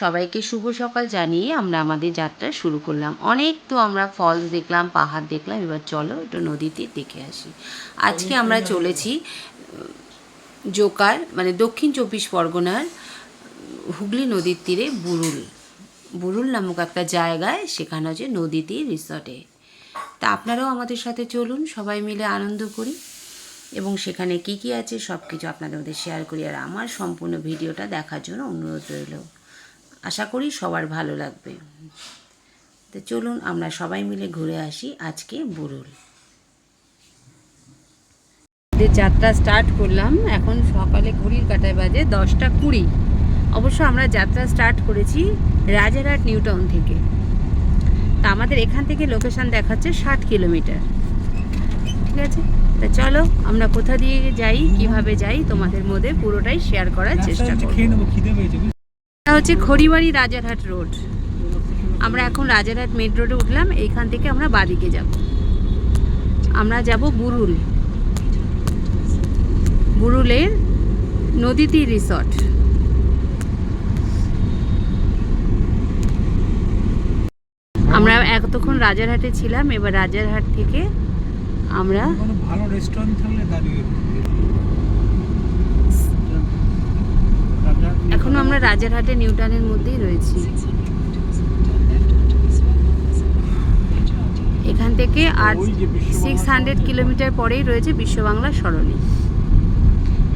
সবাইকে শুভ সকাল জানিয়ে আমরা আমাদের যাত্রা শুরু করলাম। অনেক তো আমরা ফলস দেখলাম, পাহাড় দেখলাম, এবার চলো একটু নদীতে দেখে আসি। আজকে আমরা চলেছি জোকার মানে দক্ষিণ চব্বিশ পরগনার হুগলি নদীর তীরে বুরুল। বুরুল নামক একটা জায়গায়, সেখানে হচ্ছে নদীতে রিসর্টে তা আপনারাও আমাদের সাথে চলুন, সবাই মিলে আনন্দ করি। এবং সেখানে কি কি আছে সব কিছু আপনাদের মধ্যে শেয়ার করি। আর আমার সম্পূর্ণ ভিডিওটা দেখার জন্য অনুরোধ রইল। আশা করি সবার ভালো লাগবে। তো চলুন আমরা সবাই মিলে ঘুরে আসি আজকে বুরুল। যাত্রা স্টার্ট করলাম। এখন সকালে ঘড়ির কাটায় বাজে দশটা কুড়ি। অবশ্য আমরা যাত্রা স্টার্ট করেছি রাজারহাট নিউটাউন থেকে। তা আমাদের এখান থেকে লোকেশন দেখাচ্ছে ষাট কিলোমিটার। ঠিক আছে? তা চলো আমরা কোথা দিয়ে যাই কীভাবে যাই তোমাদের মধ্যে পুরোটাই শেয়ার করার চেষ্টা করব। এটা হচ্ছে খড়িবাড়ি রাজারহাট রোড। আমরা এখন রাজারহাট মেন রোডে উঠলাম, এইখান থেকে আমরা বাদিকে যাব। আমরা যাব বুরুল। বুরুলের নদীতি রিসর্ট। আমরা এতক্ষণ রাজারহাটে ছিলাম, এবার রাজারহাট থেকে আমরা ভালো রেস্টুরেন্ট থাকলে দাঁড়িয়ে এখনও আমরা রাজারহাটে নিউটানের মধ্যেই রয়েছি। এখান থেকে আর সিক্স হান্ড্রেড কিলোমিটার পরেই রয়েছে বিশ্ববাংলা সরণি।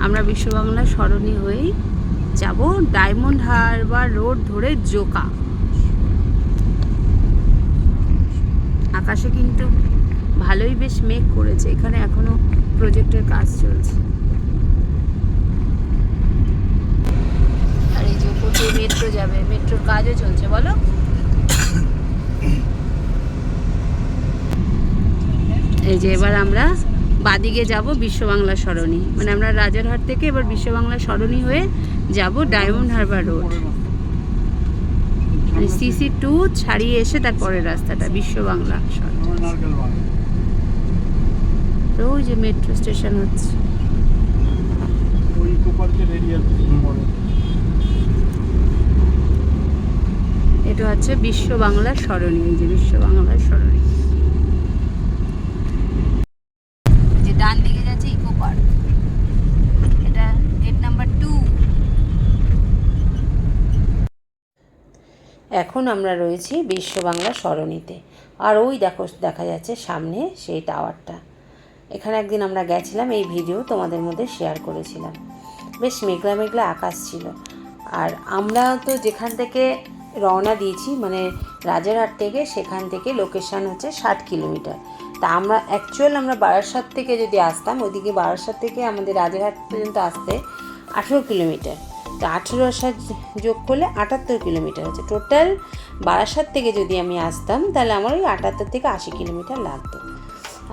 আমরা বিশ্ববাংলা সরণি হয়েই যাব ডায়মন্ড হারবার রোড ধরে জোকা আকাশে কিন্তু ভালোই বেশ মেঘ করেছে এখানে এখনও প্রজেক্টের কাজ চলছে আর এই যে মেট্রো যাবে মেট্রোর কাজও চলছে, বলো? এই যে এবার আমরা বাদিকে যাব বিশ্ববাংলা সরণি। মানে আমরা রাজারহাট থেকে এবার বিশ্ববাংলা সরণি হয়ে যাব ডায়মন্ড হারবার রোড। মানে সিসি টু ছাড়িয়ে এসে তারপরের রাস্তাটা, বিশ্ববাংলা তো ওই যে মেট্রো স্টেশন হচ্ছে। এটা হচ্ছে বিশ্ব বাংলা সরণি এই যে বিশ্ব বাংলার এই যে ডান দিকে যাচ্ছে ইকো পার্ক। এটা নাম্বার টু। এখন আমরা রয়েছি বিশ্ব বাংলা সরণিতে আর ওই দেখো, দেখা যাচ্ছে সামনে সেই টাওয়ারটা। এখানে একদিন আমরা গেছিলাম, এই ভিডিও তোমাদের মধ্যে শেয়ার করেছিলাম। বেশ মেঘলা মেঘলা আকাশ ছিল। আর আমরা তো যেখান থেকে রওনা দিয়েছি মানে রাজারহাট থেকে সেখান থেকে লোকেশান হচ্ছে ষাট কিলোমিটার। তা আমরা অ্যাকচুয়াল আমরা বারাসাত থেকে যদি আসতাম ওইদিকে বারাসাত থেকে আমাদের রাজারহাট পর্যন্ত আসতে আঠেরো কিলোমিটার। তো আঠেরো আসা যোগ করলে আটাত্তর কিলোমিটার হচ্ছে। টোটাল বারাসাত থেকে যদি আমি আসতাম, তাহলে আমার ওই আটাত্তর থেকে আশি কিলোমিটার লাগতো।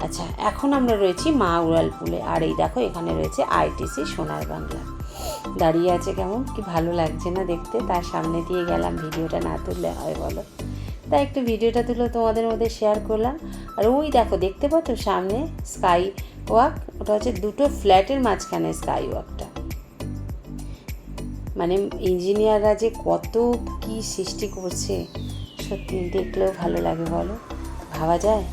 আচ্ছা এখন আমরা রয়েছি মা উড়ালপুলে। আর এই দেখো, এখানে রয়েছে আইটিসি সোনার বাংলা। দাঁড়িয়ে আছে কেমন? কি ভালো লাগছে না দেখতে? তার সামনে দিয়ে গেলাম, ভিডিওটা না তুললে হয় বলো। তাই একটু ভিডিওটা তুলে তোমাদের মধ্যে শেয়ার করলাম। আর ওই দেখো, দেখতে পাচ্ছ সামনে স্কাই ওয়াক ওটা হচ্ছে দুটো ফ্ল্যাটের মাঝখানে স্কাই ওয়াকটা মানে ইঞ্জিনিয়াররা যে কত কি সৃষ্টি করছে, সত্যি দেখলেও ভালো লাগে বলো। ভাবা যায়?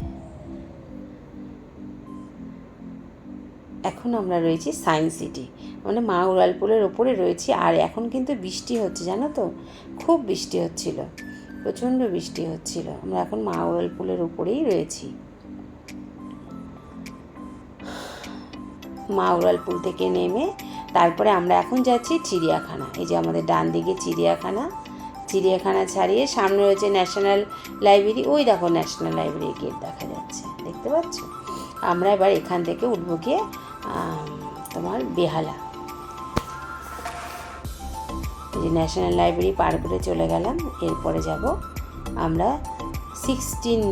এখন আমরা রয়েছি সায়েন্স সিটি মানে মা উড়ালপুলের ওপরে রয়েছি, আর এখন কিন্তু বৃষ্টি হচ্ছে, জানো তো? খুব বৃষ্টি হচ্ছিল, প্রচণ্ড বৃষ্টি হচ্ছিল। আমরা এখন মা উড়ালপুলের উপরেই রয়েছি। মা উড়ালপুল থেকে নেমে তারপরে আমরা এখন যাচ্ছি চিড়িয়াখানা। এই যে আমাদের ডান দিকে চিড়িয়াখানা। চিড়িয়াখানা ছাড়িয়ে সামনে রয়েছে ন্যাশনাল লাইব্রেরি। ওই দেখো ন্যাশনাল লাইব্রেরি গেট দেখা যাচ্ছে, দেখতে পাচ্ছ? আমরা এবার এখান থেকে উঠবো গিয়ে তোমার বেহালা। যে ন্যাশনাল লাইব্রেরি পার করে চলে গেলাম, এরপরে যাব আমরা সিক্সটিন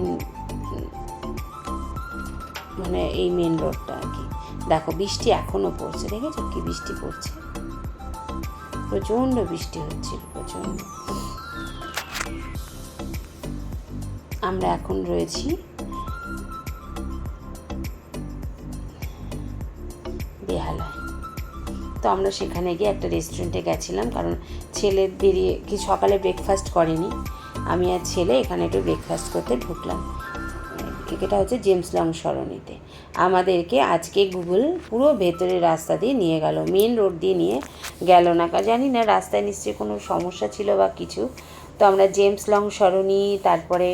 মানে এই মেন রোডটা আর কি। দেখো, বৃষ্টি এখনও পড়ছে, দেখেছ কি বৃষ্টি পড়ছে? প্রচণ্ড বৃষ্টি হচ্ছিল, প্রচণ্ড। আমরা এখন রয়েছি বেহালায়। তো আমরা সেখানে গিয়ে একটা রেস্টুরেন্টে গেছিলাম, কারণ ছেলে বেরিয়ে কি সকালে ব্রেকফাস্ট করেনি। আমি আর ছেলে এখানে একটু ব্রেকফাস্ট করতে ঢুকলাম। এটা হচ্ছে জেমস লং সরণিতে। আমাদেরকে আজকে গুগল পুরো ভেতরের রাস্তা দিয়ে নিয়ে গেল মেন রোড দিয়ে নিয়ে গেল না। জানি না রাস্তায় নিশ্চয়ই কোনো সমস্যা ছিল বা কিছু। তো আমরা জেমস লং সরণি, তারপরে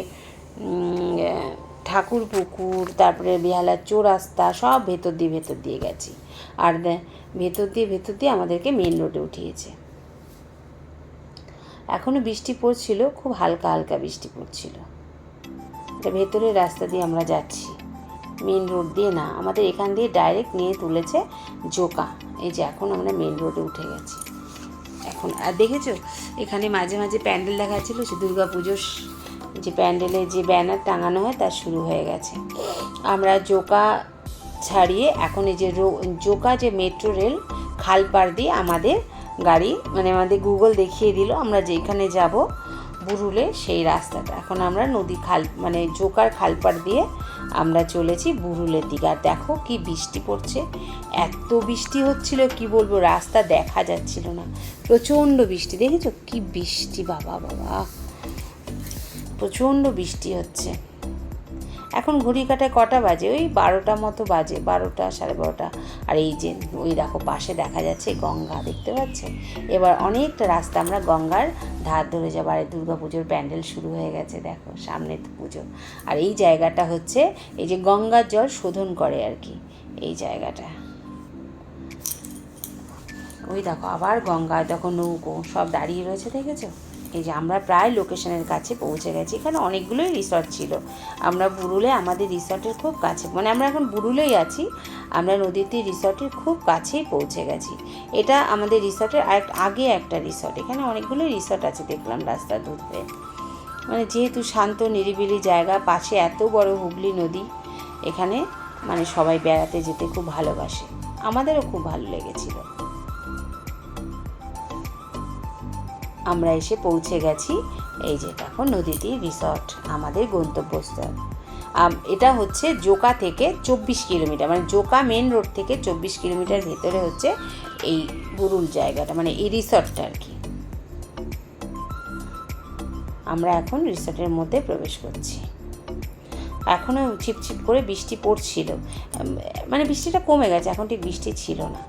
ঠাকুর পুকুর তারপরে বেহালার চৌরাস্তা, সব ভেতর দিয়ে ভেতর দিয়ে গেছি। আর ভেতর দিয়ে ভেতর দিয়ে আমাদেরকে মেন রোডে উঠিয়েছে। এখনও বৃষ্টি পড়ছিল, খুব হালকা হালকা বৃষ্টি পড়ছিল। এটা ভেতরের রাস্তা দিয়ে আমরা যাচ্ছি। মেন রোড দিয়ে না, আমাদের এখান দিয়ে ডাইরেক্ট নিয়ে তুলেছে জোকা। এই যে এখন আমরা মেন রোডে উঠে গেছি। এখন, আর দেখেছ? এখানে মাঝে মাঝে প্যান্ডেল দেখাচ্ছিল সে দুর্গা পুজোর যে প্যান্ডেলে যে ব্যানার টাঙানো হয় তা শুরু হয়ে গেছে। আমরা জোকা ছাড়িয়ে এখন এই যে জোকা যে মেট্রো রেল খাল খালপাড় দিয়ে আমাদের গাড়ি মানে আমাদের গুগল দেখিয়ে দিল, আমরা যেখানে যাব বুরুলে সেই রাস্তাটা। এখন আমরা নদী খাল মানে জোকার খালপাড় দিয়ে আমরা চলেছি বুরুলের দিকে। আর দেখো কি বৃষ্টি পড়ছে, এত বৃষ্টি হচ্ছিল, কি বলব, রাস্তা দেখা যাচ্ছিল না। প্রচণ্ড বৃষ্টি, দেখেছ? কি বৃষ্টি, বাবা বাবা। প্রচণ্ড বৃষ্টি হচ্ছে। এখন ঘড়ি কাটায় কটা বাজে? ওই বারোটা মতো বাজে, বারোটা, সাড়ে বারোটা। আর এই যে, ওই দেখো, পাশে দেখা যাচ্ছে গঙ্গা, দেখতে পাচ্ছে? এবার অনেকটা রাস্তা, আমরা গঙ্গার ধার ধরে যাব। আর দুর্গা পুজোর প্যান্ডেল শুরু হয়ে গেছে, দেখো, সামনে তো পুজো। আর এই জায়গাটা হচ্ছে, এই যে গঙ্গার জল শোধন করে আর কি, এই জায়গাটা। ওই দেখো, আবার গঙ্গায়, দেখো নৌকো, সব দাঁড়িয়ে রয়েছে, দেখেছ? এই যে আমরা প্রায় লোকেশনের কাছে পৌঁছে গেছি। এখানে অনেকগুলোই রিসর্ট ছিল। আমরা বুরুলে, আমাদের রিসর্টের খুব কাছে মানে আমরা এখন বুরুলেই আছি, আমরা নদীতে রিসর্টের খুব কাছেই পৌঁছে গেছি। এটা আমাদের রিসর্টের আরেক, আগে একটা রিসর্ট এখানে অনেকগুলো রিসর্ট আছে দেখলাম রাস্তা ধরে মানে যেহেতু শান্ত, নিরিবিলি জায়গা, পাশে এত বড় হুগলি নদী, এখানে মানে সবাই বেড়াতে যেতে খুব ভালোবাসে। আমাদেরও খুব ভালো লেগেছিল। আমরা এসে পৌঁছে গেছি। এই যে দেখো, নদীটি রিসর্ট আমাদের গন্তব্যস্থল। এটা হচ্ছে জোকা থেকে চব্বিশ কিলোমিটার মানে জোকা মেন রোড থেকে চব্বিশ কিলোমিটার ভেতরে হচ্ছে এই বুরুল জায়গাটা মানে এই রিসর্টটা আর কি। আমরা এখন রিসর্টের মধ্যে প্রবেশ করছি। এখনও ছিপছিপ করে বৃষ্টি পড়ছিল। মানে বৃষ্টিটা কমে গেছে, এখন ঠিক বৃষ্টি ছিল না।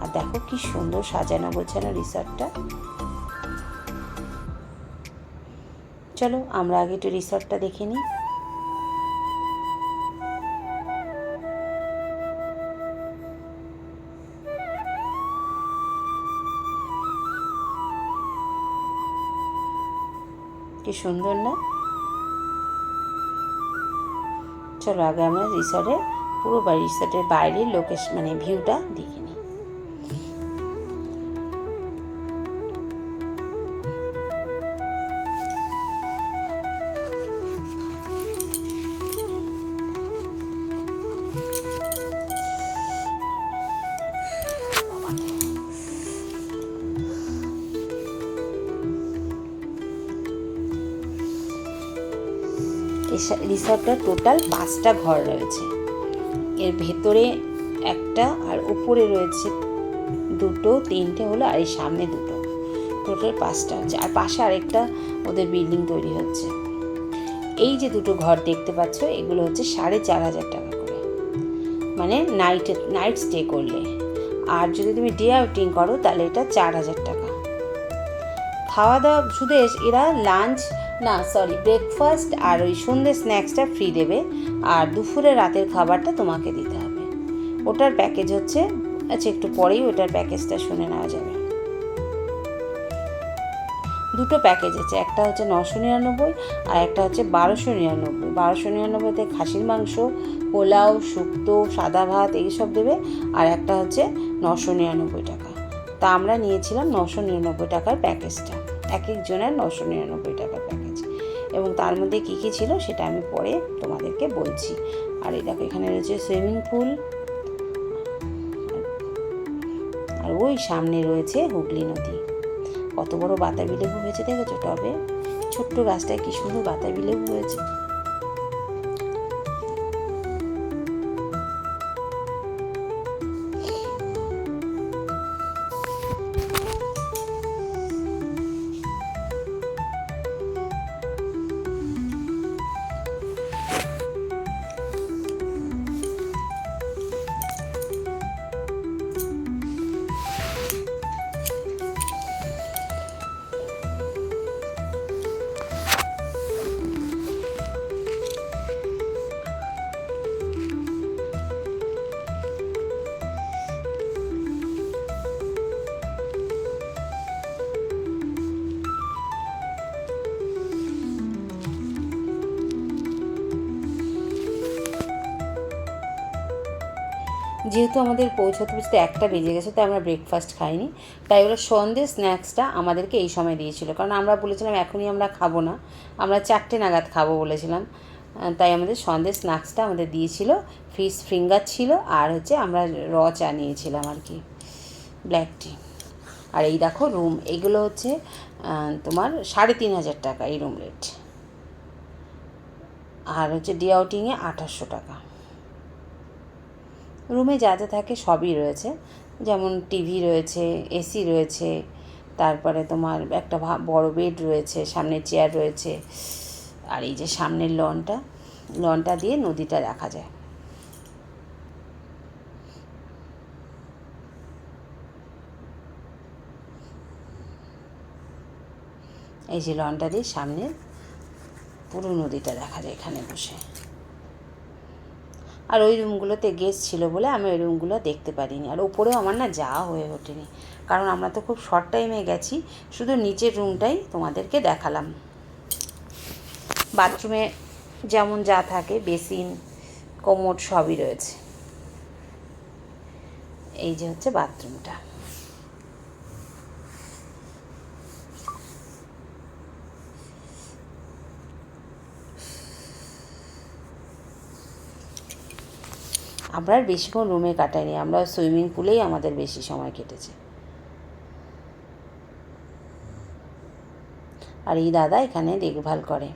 আর দেখো কি সুন্দর সাজানো গোছানো রিসর্টটা চলো, আমরা আগে একটু রিসর্টটা দেখে নিই। কি সুন্দর না? চলো, আগে আমরা রিসর্টের পুরো রিসর্টের বাইরের লোকেশন মানে ভিউটা দেখে রিসর্টটা টোটাল পাঁচটা ঘর রয়েছে। এর ভেতরে একটা আর উপরে রয়েছে দুটো, তিনটে হলো আর এই সামনে দুটো। টোটাল পাঁচটা হচ্ছে। আর পাশে আরেকটা ওদের বিল্ডিং তৈরি হচ্ছে। এই যে দুটো ঘর দেখতে পাচ্ছ, এগুলো হচ্ছে সাড়ে চার হাজার টাকা করে। মানে নাইট নাইট স্টে করলে। আর যদি তুমি ডে আউটিং করো, তাহলে এটা চার হাজার টাকা। খাওয়া দাওয়া শুধু এরা লাঞ্চ না সরি ব্রেকফাস্ট আর ওই সন্ধ্যে স্ন্যাক্সটা ফ্রি দেবে আর দুপুরে রাতের খাবারটা তোমাকে দিতে হবে। ওটার প্যাকেজ হচ্ছে আচ্ছা একটু পরেই ওটার প্যাকেজটা শুনে নেওয়া যাবে। দুটো প্যাকেজ আছে, একটা হচ্ছে নশো নিরানব্বই আর একটা হচ্ছে বারোশো নিরানব্বই। বারোশো নিরানব্বইতে খাসির মাংস, পোলাও, শুক্তো, সাদা ভাত এইসব দেবে আর একটা হচ্ছে নশো নিরানব্বই টাকা। তা আমরা নিয়েছিলাম নশো নিরানব্বই টাকার প্যাকেজটা এক একজনের নশো নিরানব্বই টাকার প্যাকেজ এবং তার মধ্যে কী কী ছিল সেটা আমি পরে তোমাদেরকে বলছি। আর এই দেখো, এখানে রয়েছে সুইমিং পুল আর ওই সামনে রয়েছে হুগলি নদী। কত বড় বাতাবি লেবু হয়েছে দেখেছ টবে? ছোট্ট গাছটায় কি সুন্দর বাতাবি লেবু হয়েছে। যেহেতু আমাদের পৌঁছতে পৌঁছতে একটা বেজে গেছে, তাই আমরা ব্রেকফাস্ট খাইনি। তাই ওরা সন্ধ্যে স্ন্যাক্সটা আমাদেরকে এই সময় দিয়েছিল। কারণ আমরা বলেছিলাম, এখনই আমরা খাব না। আমরা চারটে নাগাদ খাব বলেছিলাম। তাই আমাদের সন্ধ্যে স্ন্যাক্সটা আমাদের দিয়েছিল। ফিশ ফিঙ্গার ছিল আর হচ্ছে আমরা র চা নিয়েছিলাম আর কি ব্ল্যাক টি আর এই দেখো রুম এগুলো হচ্ছে তোমার সাড়ে তিন হাজার টাকা এই রুম রেট আর হচ্ছে ডে আউটিংয়ে আঠাশশো টাকা। রুমে যা যা থাকে সবই রয়েছে। যেমন টিভি রয়েছে, এসি রয়েছে, তারপরে তোমার একটা বড় বেড রয়েছে, সামনে চেয়ার রয়েছে। আর এই যে সামনের লনটা লনটা দিয়ে নদীটা দেখা যায়। এই যে লনটা দিয়ে সামনে পুরো নদীটা দেখা যায় এখানে বসে। আর ওই রুমগুলোতে গেস্ট ছিল বলে আমি ওই রুমগুলো দেখতে পারিনি। আর ওপরেও আমার না যাওয়া হয়ে ওঠেনি। কারণ আমরা তো খুব শর্ট টাইমে গেছি, শুধু নিচের রুমটাই তোমাদেরকে দেখালাম। বাথরুমে যেমন যা থাকে বেসিন কোমোড সবই রয়েছে। এই যে হচ্ছে বাথরুমটা আমরা আর বেশিক্ষণ রুমে কাটাইনি আমরা সুইমিং পুলেই আমাদের বেশি সময় কেটেছে। আর এই দাদা এখানে দেখভাল করে।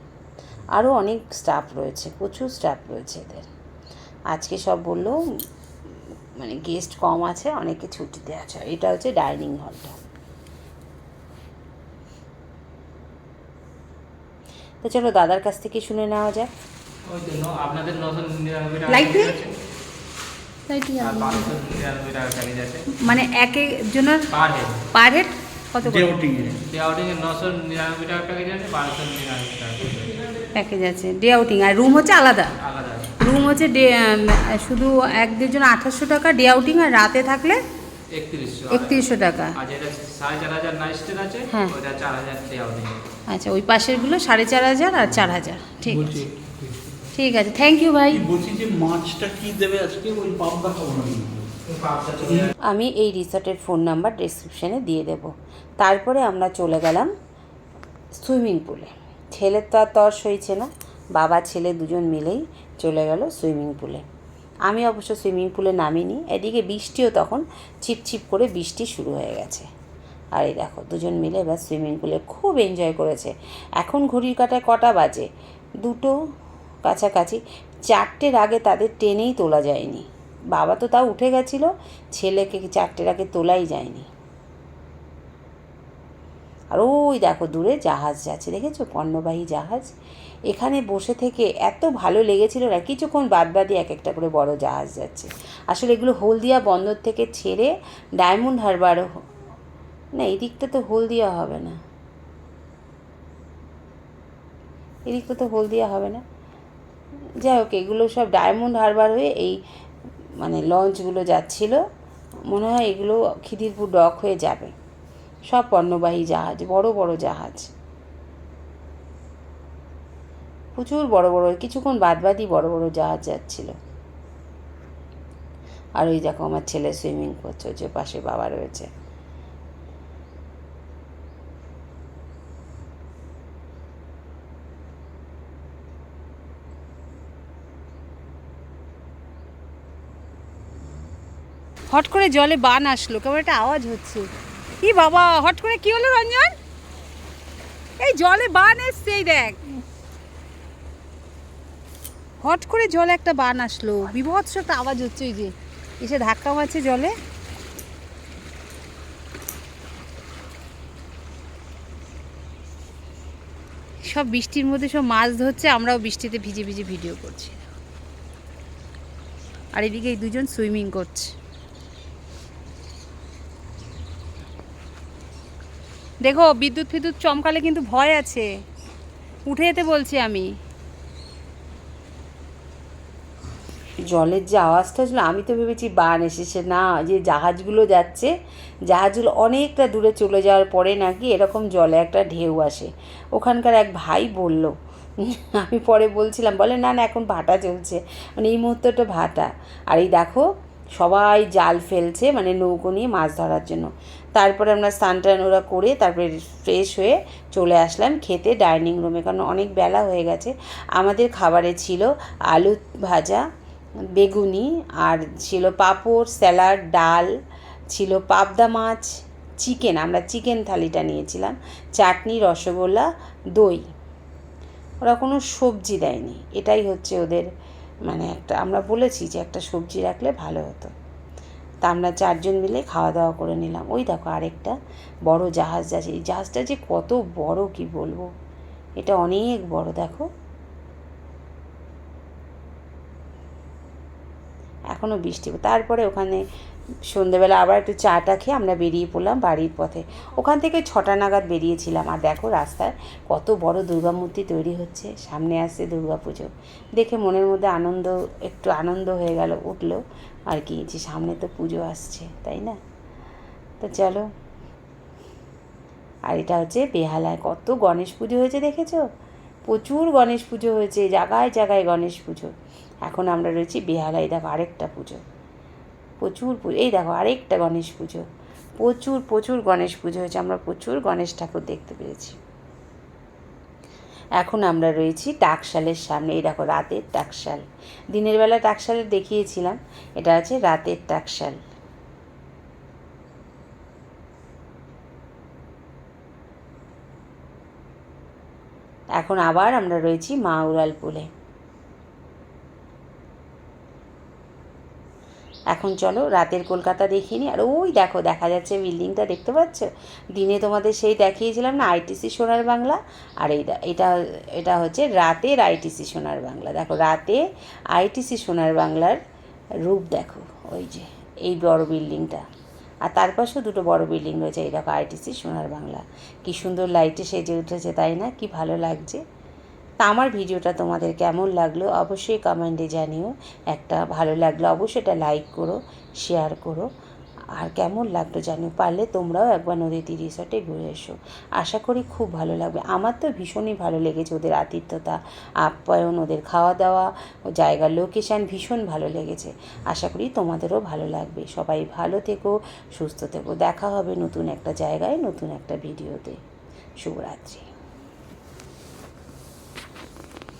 আরও অনেক স্টাফ রয়েছে প্রচুর স্টাফ রয়েছে এদের। আজকে সব বলল মানে গেস্ট কম আছে অনেকে ছুটিতে আছে। এটা হচ্ছে ডাইনিং হলটা তো চলো দাদার কাছ থেকে শুনে নেওয়া যাক। জন্য আপনাদের নশো মানে এক একজনের পার হেড পার কত প্যাকেজ আছে ডে আউটিং আর রুম হচ্ছে আলাদা? আলাদা। রুম হচ্ছে ডে শুধু এক দুজন আঠাশশো টাকা ডে আউটিং আর রাতে থাকলে একত্রিশশো। টাকা। হ্যাঁ। আচ্ছা ওই পাশেরগুলো সাড়ে চার হাজার আর চার হাজার। ঠিক আছে। ঠিক আছে থ্যাংক ইউ ভাই বলছি যে মাছটা কি দেবে আজকে? ওই পাবদা খাব না আমি এই রিসর্টের ফোন নাম্বার ডিসক্রিপশানে দিয়ে দেব। তারপরে আমরা চলে গেলাম সুইমিং পুলে ছেলের তো আর তর সইছে না বাবা ছেলে দুজন মিলেই চলে গেল সুইমিং পুলে আমি অবশ্য সুইমিং পুলে নামিনি এদিকে বৃষ্টিও তখন ছিপছিপ করে বৃষ্টি শুরু হয়ে গেছে। আর এই দেখো দুজন মিলে এবার সুইমিং পুলে খুব এনজয় করেছে। এখন ঘড়ির কাটায় কটা বাজে? দুটো কাছাকাছি। চারটের আগে তাদের টেনেই তোলা যায়নি। বাবা তো তাও উঠে গেছিল, ছেলেকে চারটের আগে তোলাই যায়নি। আর ওই দেখো, দূরে জাহাজ যাচ্ছে, দেখেছ? পণ্যবাহী জাহাজ। এখানে বসে থেকে এত ভালো লেগেছিল না, কিছুক্ষণ বাদ বাদই এক একটা করে বড় জাহাজ যাচ্ছে। আসলে এগুলো হলদিয়া বন্দর থেকে ছেড়ে ডায়মন্ড হারবার না এই দিকটা তো হলদিয়া হবে না। এদিকটা তো হলদিয়া হবে না। যাই হোক, এগুলো সব ডায়মন্ড হারবার হয়ে এই মানে লঞ্চগুলো যাচ্ছিল। মনে হয় এগুলো খিদিরপুর ডক হয়ে যাবে। সব পণ্যবাহী জাহাজ, বড় বড় জাহাজ। প্রচুর বড় বড়, কিছুক্ষণ বাদ বাদই বড় বড় জাহাজ যাচ্ছিল। আর ওই দেখো আমার ছেলে সুইমিং করছে যে পাশে বাবা রয়েছে। হট করে জলে বান আসলো, কেমন একটা আওয়াজ হচ্ছে। কি বাবা, হট করে কি হলো রঞ্জন? এই জলে বান এসছে দেখ। হট করে জলে একটা বান আসলো, বিভৎস একটা আওয়াজ হচ্ছে ওই যে, এসে ধাক্কা মারছে জলে। সব বৃষ্টির মধ্যে সব মাছ ধরছে, আমরাও বৃষ্টিতে ভিজে ভিজে ভিডিও করছি। আর এদিকে এই দুজন সুইমিং করছে। দেখো, বিদ্যুৎ ফিদ্যুৎ চমকালে কিন্তু ভয় আছে। উঠে যেতে বলছি আমি। জলের যে আওয়াজটা ছিল, আমি তো ভেবেছি বান এসেছে। না যে জাহাজগুলো যাচ্ছে, জাহাজগুলো অনেকটা দূরে চলে যাওয়ার পরে নাকি এরকম জলে একটা ঢেউ আসে। ওখানকার এক ভাই বলল, আমি পরে বলছিলাম, বলে, না না, এখন ভাটা চলছে। মানে এই মুহূর্তটা ভাটা। আর এই দেখো, সবাই জাল ফেলছে মানে নৌকো নিয়ে মাছ ধরার জন্য। তারপরে আমরা স্নান টান ওরা করে তারপরে ফ্রেশ হয়ে চলে আসলাম খেতে ডাইনিং রুমে কারণ অনেক বেলা হয়ে গেছে। আমাদের খাবারে ছিল আলু ভাজা, বেগুনি আর ছিল পাঁপড়, স্যালাড, ডাল, ছিল পাবদা মাছ, চিকেন। আমরা চিকেন থালিটা নিয়েছিলাম, চাটনি, রসগোল্লা, দই। ওরা কোনো সবজি দেয়নি। এটাই হচ্ছে ওদের মানে একটা, আমরা বলেছি যে একটা সবজি রাখলে ভালো হতো। তা আমরা চারজন মিলে খাওয়া দাওয়া করে নিলাম। ওই দেখো আরেকটা বড় জাহাজ আছে। এই জাহাজটা যে কত বড় কি বলব? এটা অনেক বড়, দেখো। এখনও বৃষ্টি তারপরে ওখানে সন্ধেবেলা আবার একটু চাটা খেয়ে আমরা বেরিয়ে পড়লাম বাড়ির পথে। ওখান থেকে ছটা নাগাদ বেরিয়েছিলাম। আর দেখো রাস্তায় কত বড় দুর্গা মূর্তি তৈরি হচ্ছে। সামনে আসছে দুর্গা পুজো। দেখে মনের মধ্যে আনন্দ, একটু আনন্দ হয়ে গেল, উঠল। আর কি, যে সামনে তো পুজো আসছে, তাই না? তো চলো। আর এটা হচ্ছে বেহালায়। কত গণেশ পুজো হয়েছে দেখেছ? প্রচুর গণেশ পুজো হয়েছে জায়গায় জায়গায় গণেশ পুজো। এখন আমরা রয়েছি বেহালায়, দেখো আরেকটা পুজো। প্রচুর পুজো। এই দেখো, আরেকটা গণেশ পুজো। প্রচুর প্রচুর গণেশ পুজো হয়েছে। আমরা প্রচুর গণেশ ঠাকুর দেখতে পেরেছি এখন আমরা রয়েছি টাকশালের সামনে। এই দেখো, রাতের টাকশাল দিনের বেলা টাকশালের দেখিয়েছিলাম। এটা আছে রাতের টাকশাল এখন আবার আমরা রয়েছি মা উড়ালপুলে এখন চলো রাতের কলকাতা দেখিনি আর ওই দেখো, দেখা যাচ্ছে বিল্ডিংটা দেখতে পাচ্ছ? দিনে তোমাদের সেই দেখিয়েছিলাম না, আইটিসি সোনার বাংলা? আর এইটা, এটা এটা হচ্ছে রাতের আইটিসি সোনার বাংলা। দেখো, রাতে আইটিসি সোনার বাংলার রূপ দেখো, ওই যে, এই বড় বিল্ডিংটা। আর তার পাশেও দুটো বড় বিল্ডিং রয়েছে, এই দেখো, আইটিসি সোনার বাংলা। কি সুন্দর লাইটে সেজে উঠেছে, তাই না? কি ভালো লাগছে। তা আমার ভিডিওটা তোমাদের কেমন লাগল অবশ্যই কমেন্টে জানিও। একটা ভালো লাগল অবশ্যই এটা লাইক করো শেয়ার করো। আর কেমন লাগল জানিও, পারলে তোমরাও একবার নদী তীর রিসর্টে ঘুরে এসো। আশা করি খুব ভালো লাগবে। আমার তো ভীষণই ভালো লেগেছে ওদের আতিথ্যতা, আপ্যায়ন, ওদের খাওয়া দাওয়া জায়গার লোকেশান ভীষণ ভালো লেগেছে। আশা করি তোমাদেরও ভালো লাগবে। সবাই ভালো থেকো, সুস্থ থেকো। দেখা হবে নতুন একটা জায়গায়, নতুন একটা ভিডিওতে। শুভরাত্রি।